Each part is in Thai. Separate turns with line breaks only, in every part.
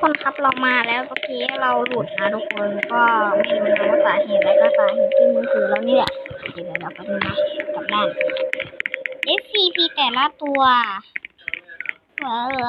คนครับเรามาแล้วเมื่อกี้เราหลุดนะทุกคนก็ไม่รู้นะว่าสาเหตุอะไรก็สาเหตุที่มือถือเรานี่แหละเดี๋ยวเราไปดูนะกลับด้าน SCP แต่ละตัวเออ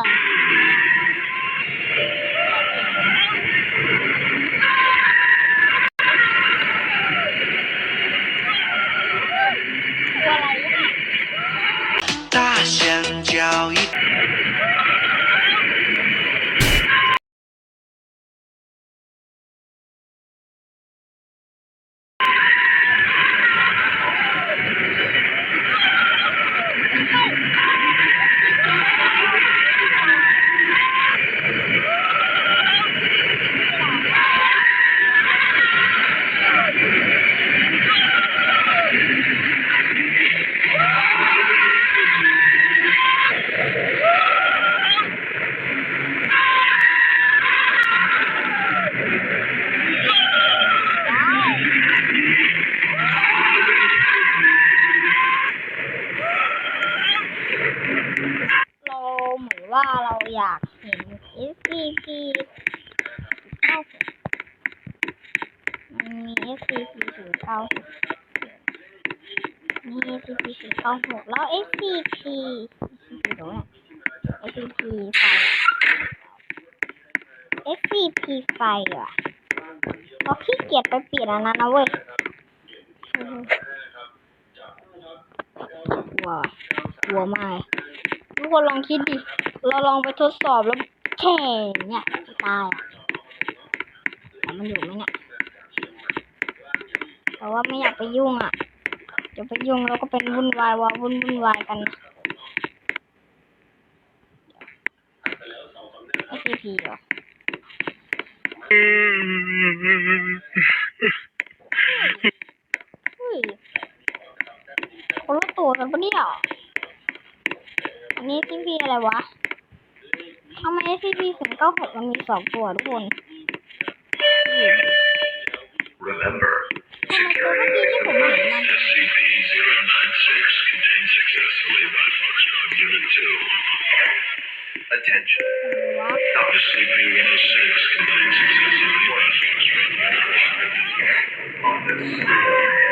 ว่าเราอยากเห็น SCP เก้ามันมี SCP ถึงเก้ามี SCP ถึงเก้าหกแล้ว SCP SCP ตรงนี้ SCP ไฟ SCP ไฟอะเราขี้เกียจไปเปลี่ยนอันนั้นนะเว้ยกลัวกลัวมาก กคนลองคิดดิ เราลองไปทดสอบแล้วแข่งเนี่ยจะตายอะแต่มันอยู่ไหมเนี่ยแต่ว่าไม่อยากไปยุ่งอะเดี๋ยวไปยุ่งแล้วก็เป็นวุ่นวายวาวุ่นวุ่นวายกันไอซีพีเหรอเฮ้ยคนละตัวกันปะเนี่ย อันนี้ SCP อะไรวะทำไม SCP ถึงเก้าหกมันมีสองตัวทุกคน
Remember,
ทำไมตัวเมื่อกี้ที่ผมเห็นมัน
SCP-096 contained successfully by Foxtrot Unit 2. Attention.
อะไรวะ
SCP-106 contained successfully by Foxtrot Unit 2. Office. Six.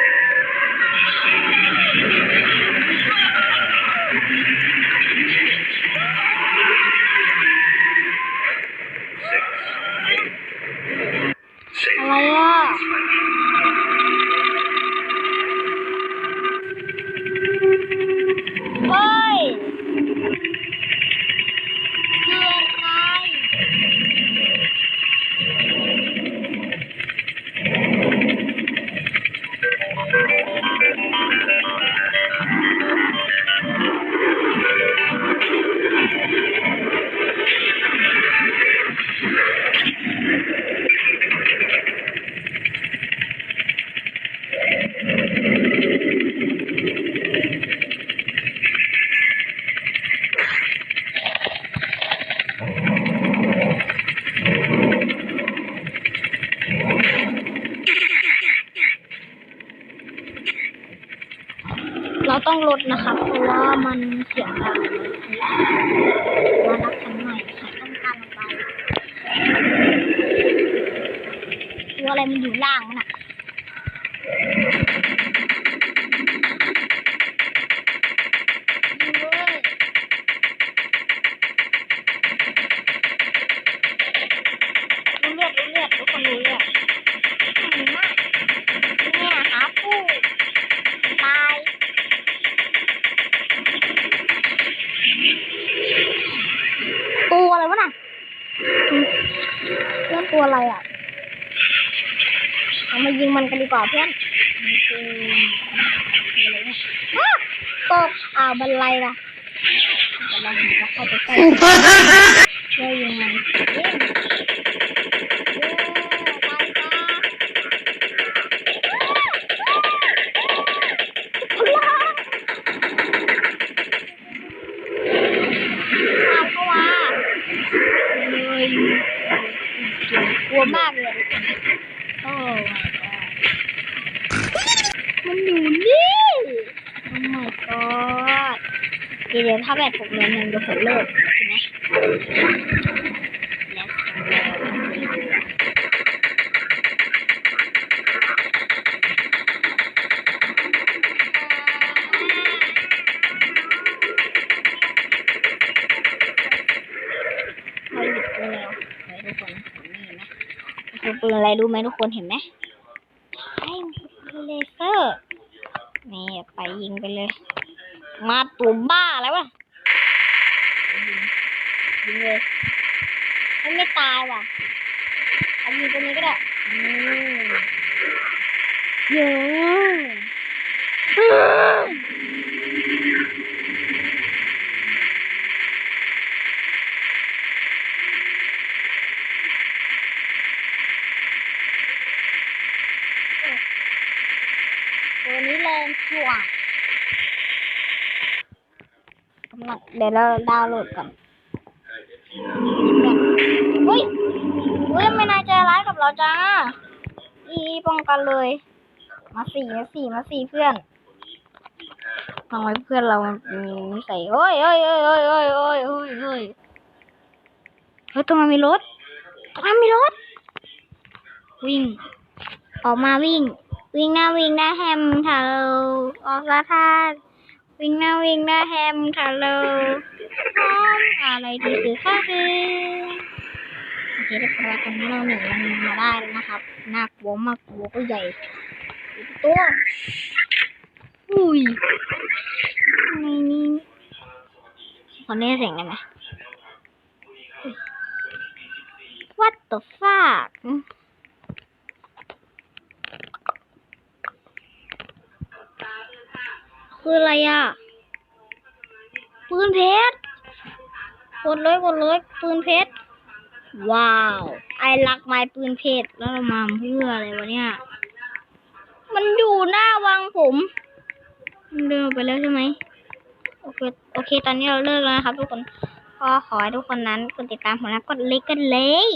เราต้องลดนะครับเพราะว่ามันเสียงดังมารับคันใหม่ค่ะต้องการระบายตัวอะไรมันอยู่ล่างมันอะดูเว้ยรู้เลือดรู้เลือดทุกคนรู้เลือดดีมากเนี่ยหาผู้ตาย ตัวอะไรวะน่ะอืมเพื่อน ตัวอะไรอะเรามายิงมันกันดีกว่าเพื่อนตกอ้าวบันไลล่ะเดี๋ยวเราเข้าไปใกล้ช่วยยิงมัน หนูนี่โอ้ my god เดี๋ยวถ้าแบบผมเล่นหนึ่งเดี๋มเลิกใช่ไหมปืนอะไรรู้ไหมทุกคนเห็นไหมใช่เลเซอร์ นี่ไปยิงไปเลย มาตัวบ้าแล้ววะยิงเลยมันไม่ตายว่ะเอายิงตัวนี้ก็ได้เยอะ ตัวนี้แรงชัวร์กำลังเดี๋ยวเราดาวน์โหลดก่อนเฮ้ยเฮ้ยไม่นายใจร้ายกับเราจ้า อีป้องกันเลย มาสี่มาสี่มาสี่เพื่อนทำไมเพื่อนเรามันมีนิสัยโอ้ยโอ้ยโอ้ยโอ้ยโอ้ยโอ้ยโอ้ยโอ้ยเฮ้ยตรงนั้นมีรถตรงนั้นมีรถ วิ่ง ออกมาวิ่ง วิ่งหน้าวิ่งหน้าแฮมทาโลออกสะพานวิ่งหน้าวิ่งหน้าแฮมทาโลพร้อมอะไรที่คือข้าคือโอเคเรียบร้อยตอนนี้เราหนีมันมาได้แล้วนะครับน่ากลัวมากตัวก็ใหญ่ตัวอุ้ยในนี้ขอเล่นเสียงได้ไหม What the fuck คืออะไรอะ ปืนเพชร กดเลยกดเลยปืนเพชร ว้าว ไอรักไม้ปืนเพชร แล้วเรามาเพื่ออะไรวะเนี่ย มันอยู่หน้าวังผมมันเดินออกไปแล้วใช่ไหมโอเค โอเค ตอนนี้เราเลิกแล้วนะครับทุกคน ก็ขอให้ทุกคนนั้นกดติดตามผมแล้วกดไลค์กันเลย